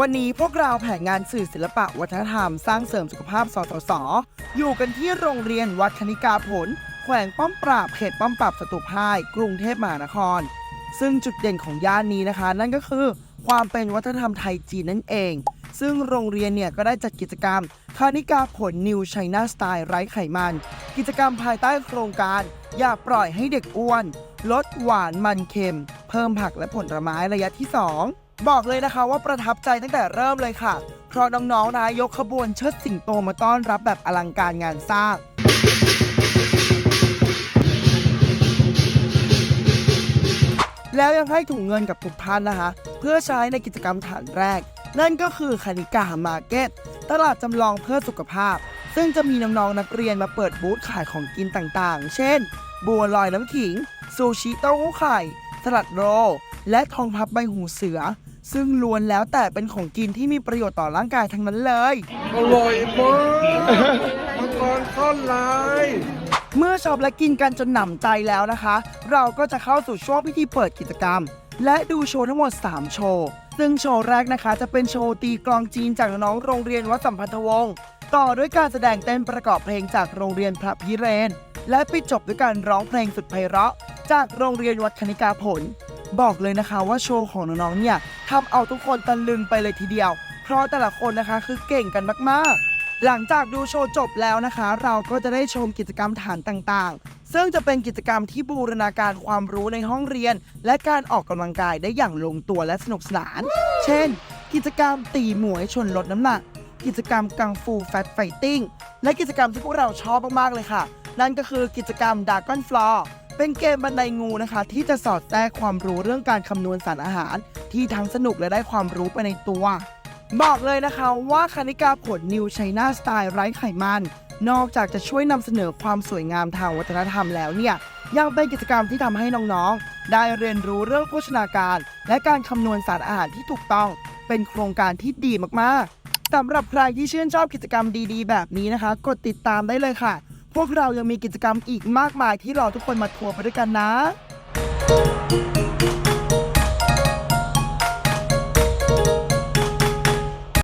วันนี้พวกเราแผนงานสื่อศิลปะวัฒนธรรมสร้างเสริมสุขภาพสสส อยู่กันที่โรงเรียนวัดคณิกาผล แขวงป้อมปราบเขตป้อมปราบสตุภายกรุงเทพมหานคร ซึ่งจุดเด่นของย่านนี้นะคะ นั่นก็คือความเป็นวัฒนธรรมไทยจีนนั่นเอง ซึ่งโรงเรียนเนี่ยก็ได้จัดกิจกรรมคณิกาผลนิวไชน่าสไตล์ไร้ไขมัน กิจกรรมภายใต้โครงการ อย่าปล่อยให้เด็กอ้วน ลดหวานมันเค็ม เพิ่มผักและผลไม้ระยะที่ 2 บอกเลยนะคะว่าประทับใจตั้งแต่เริ่มเลยค่ะ เพราะน้องๆนะยกขบวนเชิดสิงโตมาต้อนรับแบบอลังการงานสร้างแล้วยังให้ถุงเงินกับทุกท่านนะคะ เพื่อใช้ในกิจกรรมฐานแรก นั่นก็คือคณิกามาร์เก็ตตลาดจำลองเพื่อสุขภาพ ซึ่งจะมีน้องๆนักเรียนมาเปิดบูธขายของกินต่างๆ เช่น บัวลอยน้ำขิง ซูชิเต้าหู้ไข่ สลัดโรลและทองพับใบหูเสือ ซึ่งล้วนแล้วแต่เป็นของกินที่มีประโยชน์ต่อร่างกายทั้งนั้นเลย อร่อยมากมังกรข้อนลายเมื่อชอบและกินกันจนหนำใจแล้วนะคะ เราก็จะเข้าสู่ช่วงพิธีเปิดกิจกรรม และดูโชว์ทั้งหมด 3 โชว์ ซึ่งโชว์แรกนะคะจะเป็นโชว์ตีกลองจีนจากน้องๆโรงเรียนวัดสัมพันธวงศ์ต่อด้วยการแสดงเต้นประกอบเพลงจากโรงเรียนพระพิเรน และปิดจบด้วยการร้องเพลงสุดไพเราะ จากโรงเรียนวัดคณิกาผล บอกเลยนะคะว่าโชว์ของน้องๆเนี่ยทำเอาทุกคนตะลึงไปเลยทีเดียว เพราะแต่ละคนนะคะคือเก่งกันมากๆ หลังจากดูโชว์จบแล้วนะคะ เราก็จะได้ชมกิจกรรมฐานต่างๆ ซึ่งจะเป็นกิจกรรมที่บูรณาการความรู้ในห้องเรียน และการออกกำลังกายได้อย่างลงตัวและสนุกสนาน เช่น กิจกรรมตีหมวยชนลดน้ำหนัก กิจกรรมกังฟูแฟตไฟติ้งและกิจกรรมที่พวกเราชอบมากๆเลยค่ะ นั่นก็คือกิจกรรมดากอนฟลอร์ เป็นเกมบันไดงูนะคะ ที่จะสอดแทรกความรู้เรื่องการคำนวณสารอาหาร ที่ทั้งสนุกและได้ความรู้ไปในตัว บอกเลยนะคะว่าคณิกาผลนิวไชน่าสไตล์ไร้ไขมัน นอกจากจะช่วยนำเสนอความสวยงามทางวัฒนธรรมแล้วเนี่ยยังเป็นกิจกรรมที่ทำให้น้องๆ ได้เรียนรู้เรื่องโภชนาการ และการคำนวณสารอาหารที่ถูกต้อง เป็นโครงการที่ดีมากๆสำหรับใครที่ชื่นชอบกิจกรรมดีๆ แบบนี้นะคะ กดติดตามได้เลยค่ะ พวกเรายังมีกิจกรรมอีกมากมายที่รอทุกคนมาทัวร์ไปด้วยกันนะ